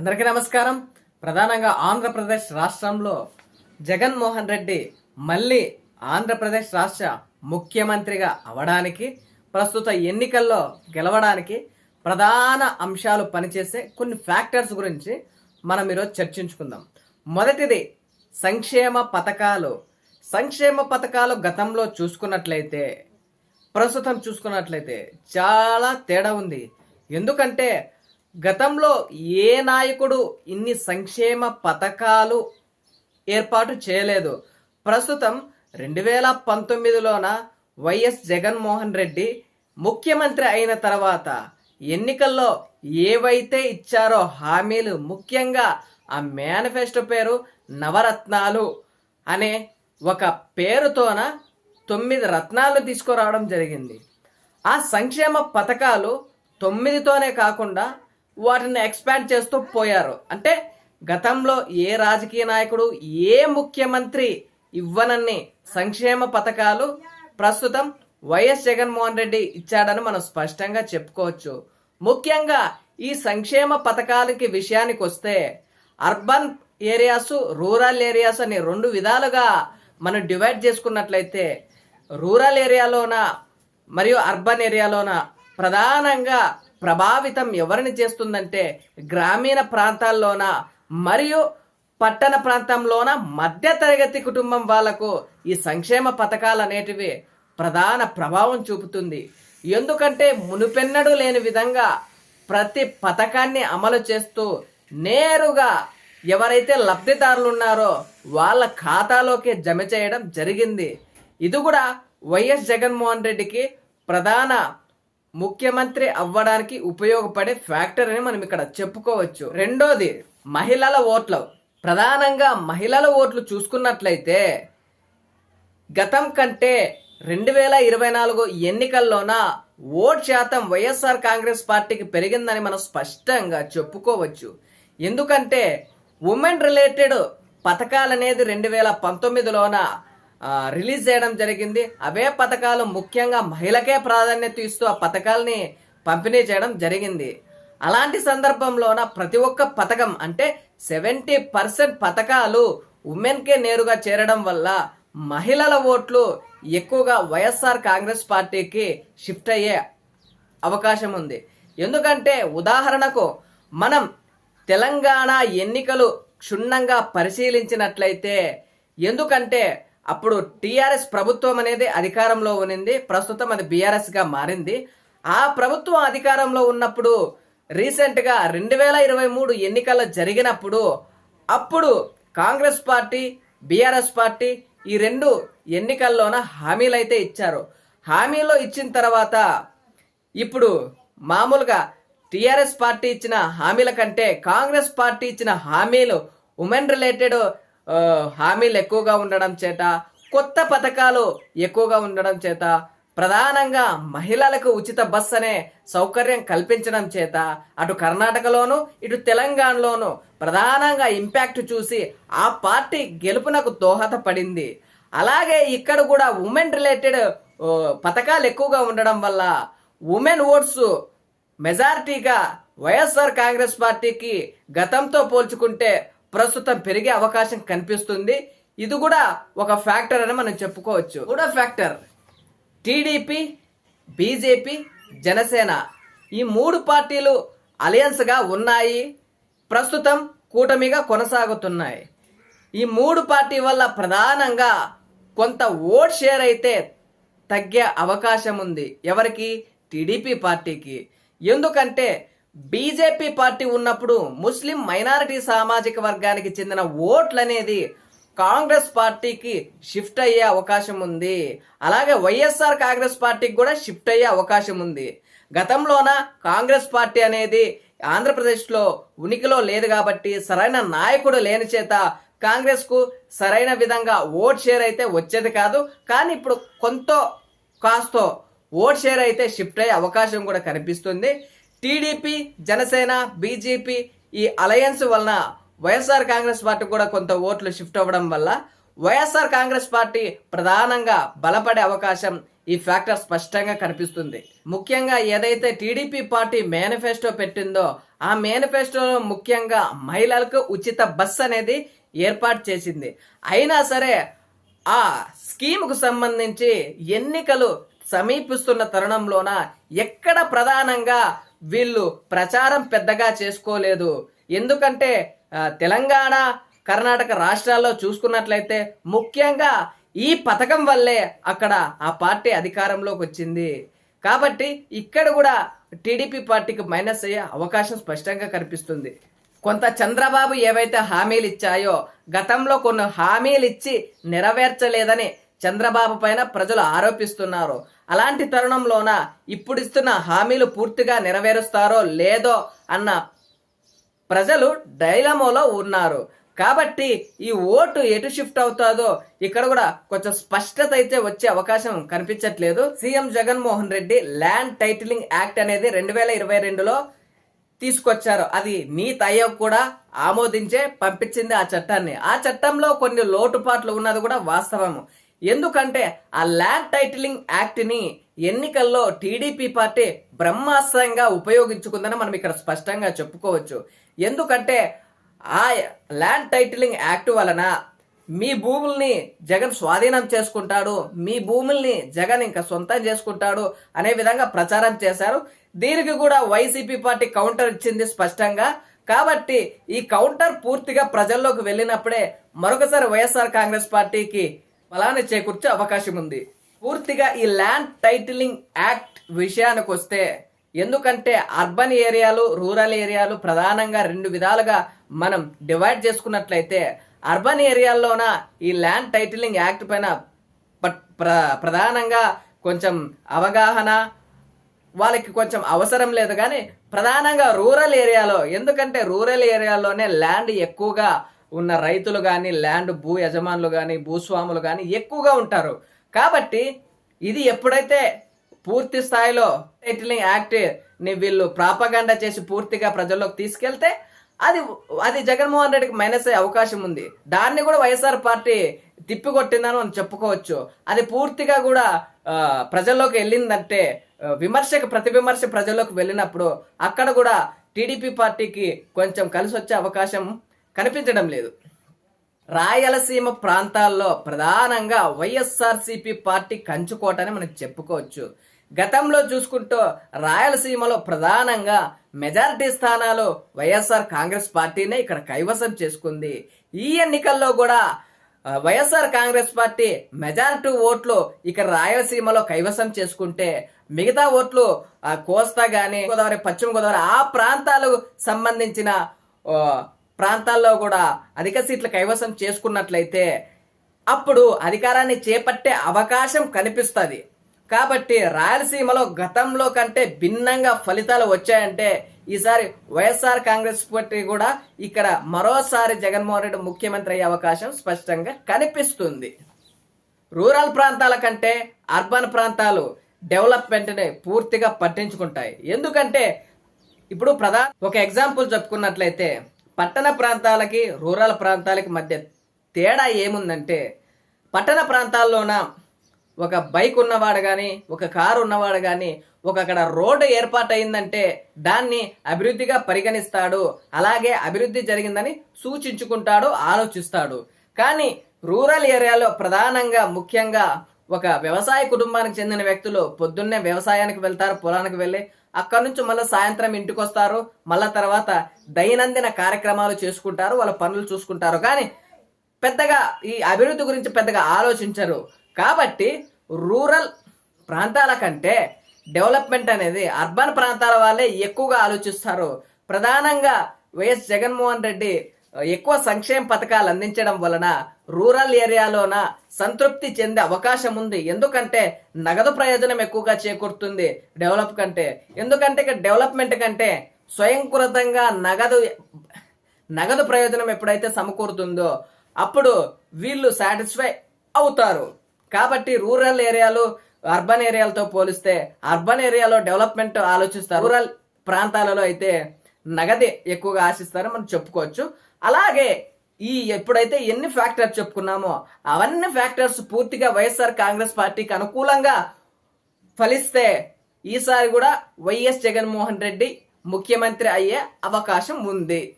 అందరికీ నమస్కారం. ప్రధానంగా ఆంధ్రప్రదేశ్ రాష్ట్రంలో జగన్మోహన్ రెడ్డి మళ్ళీ ఆంధ్రప్రదేశ్ రాష్ట్ర ముఖ్యమంత్రిగా అవడానికి ప్రస్తుత ఎన్నికల్లో గెలవడానికి ప్రధాన అంశాలు పనిచేసే కొన్ని ఫ్యాక్టర్స్ గురించి మనం ఈరోజు చర్చించుకుందాం. మొదటిది సంక్షేమ పథకాలు. సంక్షేమ పథకాలు గతంలో చూసుకున్నట్లయితే ప్రస్తుతం చూసుకున్నట్లయితే చాలా తేడా ఉంది. ఎందుకంటే గతంలో ఏ నాయకుడు ఇన్ని సంక్షేమ పథకాలు ఏర్పాటు చేయలేదు. ప్రస్తుతం రెండు వేల పంతొమ్మిదిలోన వైఎస్ జగన్మోహన్ రెడ్డి ముఖ్యమంత్రి అయిన తర్వాత ఎన్నికల్లో ఏవైతే ఇచ్చారో హామీలు ముఖ్యంగా ఆ మేనిఫెస్టో పేరు నవరత్నాలు అనే ఒక పేరుతోన తొమ్మిది రత్నాలు తీసుకురావడం జరిగింది. ఆ సంక్షేమ పథకాలు తొమ్మిదితోనే కాకుండా వాటిని ఎక్స్పాండ్ చేస్తూ పోయారు. అంటే గతంలో ఏ రాజకీయ నాయకుడు ఏ ముఖ్యమంత్రి ఇవ్వనన్ని సంక్షేమ పథకాలు ప్రస్తుతం వైఎస్ జగన్మోహన్ రెడ్డి ఇచ్చాడని మనం స్పష్టంగా చెప్పుకోవచ్చు. ముఖ్యంగా ఈ సంక్షేమ పథకాలకి విషయానికి వస్తే అర్బన్ ఏరియాస్ రూరల్ ఏరియాస్ అని రెండు విధాలుగా మనం డివైడ్ చేసుకున్నట్లయితే రూరల్ ఏరియాలోన మరియు అర్బన్ ఏరియాలోన ప్రధానంగా ప్రభావితం ఎవరిని చేస్తుందంటే గ్రామీణ ప్రాంతాల్లోన మరియు పట్టణ ప్రాంతంలోన మధ్యతరగతి కుటుంబం వాళ్ళకు ఈ సంక్షేమ పథకాలు అనేటివి ప్రధాన ప్రభావం చూపుతుంది. ఎందుకంటే మునుపెన్నడూ లేని విధంగా ప్రతి పథకాన్ని అమలు చేస్తూ నేరుగా ఎవరైతే లబ్ధిదారులు ఉన్నారో వాళ్ళ ఖాతాలోకి జమ చేయడం జరిగింది. ఇది కూడా వైఎస్ జగన్మోహన్ రెడ్డికి ప్రధాన ముఖ్యమంత్రి అవ్వడానికి ఉపయోగపడే ఫ్యాక్టర్ అని మనం ఇక్కడ చెప్పుకోవచ్చు. రెండోది మహిళల ఓట్లు. ప్రధానంగా మహిళల ఓట్లు చూసుకున్నట్లయితే గతం కంటే రెండు వేల ఇరవై నాలుగు ఎన్నికల్లోన ఓట్ శాతం వైఎస్ఆర్ కాంగ్రెస్ పార్టీకి పెరిగిందని మనం స్పష్టంగా చెప్పుకోవచ్చు. ఎందుకంటే ఉమెన్ రిలేటెడ్ పథకాలు అనేది రెండు వేల పంతొమ్మిదిలోన రిలీజ్ చేయడం జరిగింది. అవే పథకాలు ముఖ్యంగా మహిళకే ప్రాధాన్యత ఇస్తూ ఆ పథకాలని పంపిణీ చేయడం జరిగింది. అలాంటి సందర్భంలోన ప్రతి ఒక్క పథకం అంటే సెవెంటీ పర్సెంట్ పథకాలు ఉమెన్కే నేరుగా చేరడం వల్ల మహిళల ఓట్లు ఎక్కువగా వైఎస్ఆర్ కాంగ్రెస్ పార్టీకి షిఫ్ట్ అయ్యే అవకాశం ఉంది. ఎందుకంటే ఉదాహరణకు మనం తెలంగాణ ఎన్నికలు క్షుణ్ణంగా పరిశీలించినట్లయితే ఎందుకంటే అప్పుడు టీఆర్ఎస్ ప్రభుత్వం అనేది అధికారంలో ఉన్నింది. ప్రస్తుతం అది బీఆర్ఎస్గా మారింది. ఆ ప్రభుత్వం అధికారంలో ఉన్నప్పుడు రీసెంట్గా రెండు వేల ఇరవై మూడు ఎన్నికలు జరిగినప్పుడు అప్పుడు కాంగ్రెస్ పార్టీ బీఆర్ఎస్ పార్టీ ఈ రెండు ఎన్నికల్లోన హామీలు అయితే ఇచ్చారు. హామీలో ఇచ్చిన తర్వాత ఇప్పుడు మామూలుగా టీఆర్ఎస్ పార్టీ ఇచ్చిన హామీల కంటే కాంగ్రెస్ పార్టీ ఇచ్చిన హామీలు ఉమెన్ రిలేటెడ్ హామీలు ఎక్కువగా ఉండడం చేత కొత్త పథకాలు ఎక్కువగా ఉండడం చేత ప్రధానంగా మహిళలకు ఉచిత బస్ అనే సౌకర్యం కల్పించడం చేత అటు కర్ణాటకలోను ఇటు తెలంగాణలోను ప్రధానంగా ఇంపాక్ట్ చూసి ఆ పార్టీ గెలుపునకు దోహదపడింది. అలాగే ఇక్కడ కూడా ఉమెన్ రిలేటెడ్ పథకాలు ఎక్కువగా ఉండడం వల్ల ఉమెన్ ఓట్స్ మెజారిటీగా వైఎస్ఆర్ కాంగ్రెస్ పార్టీకి గతంతో పోల్చుకుంటే ప్రస్తుతం పెరిగే అవకాశం కనిపిస్తుంది. ఇది కూడా ఒక ఫ్యాక్టర్ అని మనం చెప్పుకోవచ్చు. కూడా ఫ్యాక్టర్. టీడీపీ బీజేపీ జనసేన ఈ మూడు పార్టీలు అలయన్స్గా ఉన్నాయి. ప్రస్తుతం కూటమిగా కొనసాగుతున్నాయి. ఈ మూడు పార్టీ వల్ల ప్రధానంగా కొంత ఓట్ షేర్ అయితే తగ్గే అవకాశం ఉంది. ఎవరికి? టీడీపీ పార్టీకి. ఎందుకంటే బీజేపీ పార్టీ ఉన్నప్పుడు ముస్లిం మైనారిటీ సామాజిక వర్గానికి చెందిన ఓట్లు అనేది కాంగ్రెస్ పార్టీకి షిఫ్ట్ అయ్యే అవకాశం ఉంది. అలాగే వైఎస్ఆర్ కాంగ్రెస్ పార్టీకి కూడా షిఫ్ట్ అయ్యే అవకాశం ఉంది. గతంలోన కాంగ్రెస్ పార్టీ అనేది ఆంధ్రప్రదేశ్లో ఉనికిలో లేదు కాబట్టి సరైన నాయకుడు లేని చేత కాంగ్రెస్కు సరైన విధంగా ఓట్ షేర్ అయితే వచ్చేది కాదు. కానీ ఇప్పుడు కొంత కాస్తో ఓట్ షేర్ అయితే షిఫ్ట్ అయ్యే అవకాశం కూడా కనిపిస్తుంది. టీడీపీ జనసేన బీజేపీ ఈ అలయన్స్ వలన వైఎస్ఆర్ కాంగ్రెస్ పార్టీ కూడా కొంత ఓట్లు షిఫ్ట్ అవ్వడం వల్ల వైఎస్ఆర్ కాంగ్రెస్ పార్టీ ప్రధానంగా బలపడే అవకాశం ఈ ఫ్యాక్టర్ స్పష్టంగా కనిపిస్తుంది. ముఖ్యంగా ఏదైతే టీడీపీ పార్టీ మేనిఫెస్టో పెట్టిందో ఆ మేనిఫెస్టోలో ముఖ్యంగా మహిళలకు ఉచిత బస్ అనేది ఏర్పాటు చేసింది. అయినా సరే ఆ స్కీమ్కు సంబంధించి ఎన్నికలు సమీపిస్తున్న తరుణంలోన ఎక్కడ ప్రధానంగా వీళ్ళు ప్రచారం పెద్దగా చేసుకోలేదు. ఎందుకంటే తెలంగాణ కర్ణాటక రాష్ట్రాల్లో చూసుకున్నట్లయితే ముఖ్యంగా ఈ పథకం వల్లే అక్కడ ఆ పార్టీ అధికారంలోకి వచ్చింది. కాబట్టి ఇక్కడ కూడా టీడీపీ పార్టీకి మైనస్ అయ్యే అవకాశం స్పష్టంగా కనిపిస్తుంది. కొంత చంద్రబాబు ఏవైతే హామీలు ఇచ్చాయో గతంలో కొన్ని హామీలు ఇచ్చి నెరవేర్చలేదని చంద్రబాబు పైన ప్రజలు ఆరోపిస్తున్నారు. అలాంటి తరుణంలోన ఇప్పుడు ఇస్తున్న హామీలు పూర్తిగా నెరవేరుస్తారో లేదో అన్న ప్రజలు డైలమోలో ఉన్నారు. కాబట్టి ఈ ఓటు ఎటు షిఫ్ట్ అవుతాదో ఇక్కడ కూడా కొంచెం స్పష్టత అయితే వచ్చే అవకాశం కనిపించట్లేదు. CM Jaganmohan Reddy land titling act అనేది రెండు వేల ఇరవై రెండులో తీసుకొచ్చారు. అది నీతి ఆయోగ్ కూడా ఆమోదించే పంపించింది ఆ చట్టాన్ని. ఆ చట్టంలో కొన్ని లోటుపాట్లు ఉన్నది కూడా వాస్తవము. ఎందుకంటే ఆ ల్యాండ్ టైటిలింగ్ యాక్ట్ని ఎన్నికల్లో టీడీపీ పార్టీ బ్రహ్మాస్త్రంగా ఉపయోగించుకుందని మనం ఇక్కడ స్పష్టంగా చెప్పుకోవచ్చు. ఎందుకంటే ఆ ల్యాండ్ టైటిలింగ్ యాక్ట్ వలన మీ భూముల్ని జగన్ స్వాధీనం చేసుకుంటాడు మీ భూముల్ని జగన్ ఇంకా సొంతం చేసుకుంటాడు అనే విధంగా ప్రచారం చేశారు. దీనికి కూడా వైసీపీ పార్టీ కౌంటర్ ఇచ్చింది స్పష్టంగా. కాబట్టి ఈ కౌంటర్ పూర్తిగా ప్రజల్లోకి వెళ్ళినప్పుడే మరొకసారి వైఎస్ఆర్ కాంగ్రెస్ పార్టీకి బలాన్ని చేకూర్చే అవకాశం ఉంది. పూర్తిగా ఈ ల్యాండ్ టైటిలింగ్ యాక్ట్ విషయానికి వస్తే ఎందుకంటే అర్బన్ ఏరియాలు రూరల్ ఏరియాలు ప్రధానంగా రెండు విధాలుగా మనం డివైడ్ చేసుకున్నట్లయితే అర్బన్ ఏరియాల్లోన ఈ ల్యాండ్ టైటిలింగ్ యాక్ట్ పైన ప- ప్ర- ప్రధానంగా కొంచెం అవగాహన వాళ్ళకి కొంచెం అవసరం లేదు. కానీ ప్రధానంగా రూరల్ ఏరియాలో ఎందుకంటే రూరల్ ఏరియాలోనే ల్యాండ్ ఎక్కువగా ఉన్న రైతులు కానీ ల్యాండ్ భూ యజమానులు కానీ భూస్వాములు కానీ ఎక్కువగా ఉంటారు. కాబట్టి ఇది ఎప్పుడైతే పూర్తి స్థాయిలో టైటిలింగ్ యాక్ట్ని వీళ్ళు ప్రాపగండ చేసి పూర్తిగా ప్రజల్లోకి తీసుకెళ్తే అది అది జగన్మోహన్ రెడ్డికి మైనస్ అయ్యే అవకాశం ఉంది. దాన్ని కూడా వైఎస్ఆర్ పార్టీ తిప్పికొట్టిందని మనం చెప్పుకోవచ్చు. అది పూర్తిగా కూడా ప్రజల్లోకి వెళ్ళిందంటే విమర్శకు ప్రతి విమర్శ ప్రజల్లోకి వెళ్ళినప్పుడు అక్కడ కూడా టీడీపీ పార్టీకి కొంచెం కలిసి వచ్చే అవకాశం కనిపించడం లేదు. రాయలసీమ ప్రాంతాల్లో ప్రధానంగా వైఎస్ఆర్సీపీ పార్టీ కంచుకోటని మనం చెప్పుకోవచ్చు. గతంలో చూసుకుంటూ రాయలసీమలో ప్రధానంగా మెజారిటీ స్థానాలు వైఎస్ఆర్ కాంగ్రెస్ పార్టీనే ఇక్కడ కైవసం చేసుకుంది. ఈ ఎన్నికల్లో కూడా వైఎస్ఆర్ కాంగ్రెస్ పార్టీ మెజారిటీ ఓట్లు ఇక్కడ రాయలసీమలో కైవసం చేసుకుంటే మిగతా ఓట్లు కోస్తా కానీ గోదావరి పశ్చిమ గోదావరి ఆ ప్రాంతాలకు సంబంధించిన ప్రాంతాల్లో కూడా అధిక సీట్లు కైవసం చేసుకున్నట్లయితే అప్పుడు అధికారాన్ని చేపట్టే అవకాశం కనిపిస్తుంది. కాబట్టి రాయలసీమలో గతంలో కంటే భిన్నంగా ఫలితాలు వచ్చాయంటే ఈసారి వైఎస్ఆర్ కాంగ్రెస్ పార్టీ కూడా ఇక్కడ మరోసారి జగన్మోహన్ రెడ్డి ముఖ్యమంత్రి అయ్యే అవకాశం స్పష్టంగా కనిపిస్తుంది. రూరల్ ప్రాంతాల కంటే అర్బన్ ప్రాంతాలు డెవలప్మెంట్ని పూర్తిగా పట్టించుకుంటాయి. ఎందుకంటే ఇప్పుడు ప్రధాన ఒక ఎగ్జాంపుల్ చెప్పుకున్నట్లయితే పట్టణ ప్రాంతాలకి రూరల్ ప్రాంతాలకి మధ్య తేడా ఏముందంటే పట్టణ ప్రాంతాల్లోన ఒక బైక్ ఉన్నవాడు కానీ ఒక కారు ఉన్నవాడు కానీ ఒక అక్కడ రోడ్డు ఏర్పాటు అయిందంటే దాన్ని అభివృద్ధిగా పరిగణిస్తాడు అలాగే అభివృద్ధి జరిగిందని సూచించుకుంటాడు ఆలోచిస్తాడు. కానీ రూరల్ ఏరియాలో ప్రధానంగా ముఖ్యంగా ఒక వ్యవసాయ కుటుంబానికి చెందిన వ్యక్తులు పొద్దున్నే వ్యవసాయానికి వెళ్తారు పొలానికి వెళ్ళి అక్కడ నుంచి మళ్ళీ సాయంత్రం ఇంటికి వస్తారు మళ్ళా తర్వాత దైనందిన కార్యక్రమాలు చేసుకుంటారు. వాళ్ళ పనులు చూసుకుంటారు. కానీ పెద్దగా ఈ అభివృద్ధి గురించి పెద్దగా ఆలోచించరు. కాబట్టి రూరల్ ప్రాంతాల కంటే డెవలప్మెంట్ అనేది అర్బన్ ప్రాంతాల వాళ్ళే ఎక్కువగా ఆలోచిస్తారు. ప్రధానంగా వైఎస్ జగన్మోహన్ రెడ్డి ఎక్కువ సంక్షేమ పథకాలు అందించడం వలన రూరల్ ఏరియాలోన సంతృప్తి చెందే అవకాశం ఉంది. ఎందుకంటే నగదు ప్రయోజనం ఎక్కువగా చేకూరుతుంది డెవలప్ కంటే. ఎందుకంటే ఇక డెవలప్మెంట్ కంటే స్వయంకృతంగా నగదు నగదు ప్రయోజనం ఎప్పుడైతే సమకూరుతుందో అప్పుడు వీళ్ళు సాటిస్ఫై అవుతారు. కాబట్టి రూరల్ ఏరియాలు అర్బన్ ఏరియాలతో పోలిస్తే అర్బన్ ఏరియాలో డెవలప్మెంట్ ఆలోచిస్తారు. రూరల్ ప్రాంతాలలో అయితే నగదే ఎక్కువగా ఆశిస్తారని మనం చెప్పుకోవచ్చు. అలాగే ఈ ఎప్పుడైతే ఎన్ని ఫ్యాక్టర్స్ చెప్పుకున్నామో అవన్నీ ఫ్యాక్టర్స్ పూర్తిగా వైఎస్ఆర్ కాంగ్రెస్ పార్టీకి అనుకూలంగా ఫలిస్తే ఈసారి కూడా వైఎస్ జగన్మోహన్ రెడ్డి ముఖ్యమంత్రి అయ్యే అవకాశం ఉంది.